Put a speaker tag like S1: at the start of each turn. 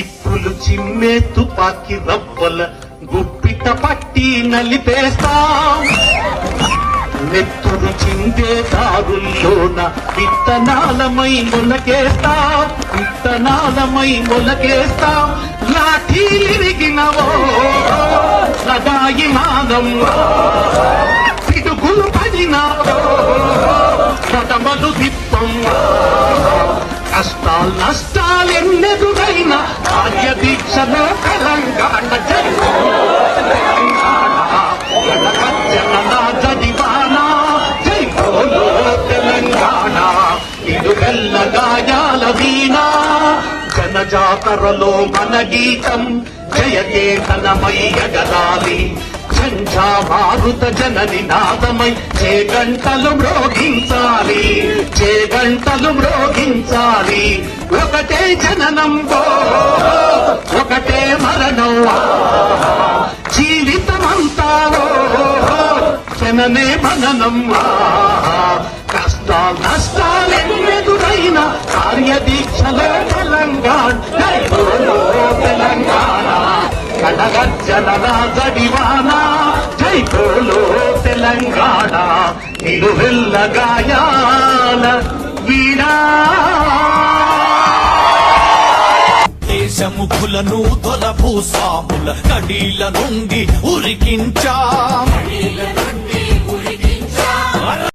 S1: చిమ్మే తుపాకి రవ్వల గుప్పిట పట్టి నలిపేస్తాం. నెత్తురు చిందే దారుల్లోన విత్తనాలమై మొలకేస్తాం. విత్తనాలమై మొలకేస్తాం. లాఠీలిరిగినవో సదాయి మానం పిడుగులు పడినావో పదమలు తిప్పం నష్టాలెన్నెదురైన నష్టాలు కార్య దీక్షలో తెలంగాణ జై జడివానా జై బోలో తెలంగాణ ఇది వెళ్ళ గాయాల వీణా. జనజాతరలో మన గీతం జయకేతనమై ఎగరాలి. ఝంఝా మారుత జనని నాదమై చే గంటలు మ్రోగించాలి వచ్చే గంటలు మ్రోగించాలి. ఒకటే జననం ఒకటే మరణం జీవితమంతా జననే మననం కష్టాలు నష్టాలెన్నెదురైన కార్యదీక్షలో తెలంగాణ తెలంగాణ. కడగజ్జల రాజడివాన జై కోలో తెలంగాణ ఇది వెళ్ళ వీరా
S2: దేశముఖులను తొలభూ స్వాముల కడీల నుండి ఉరికించా.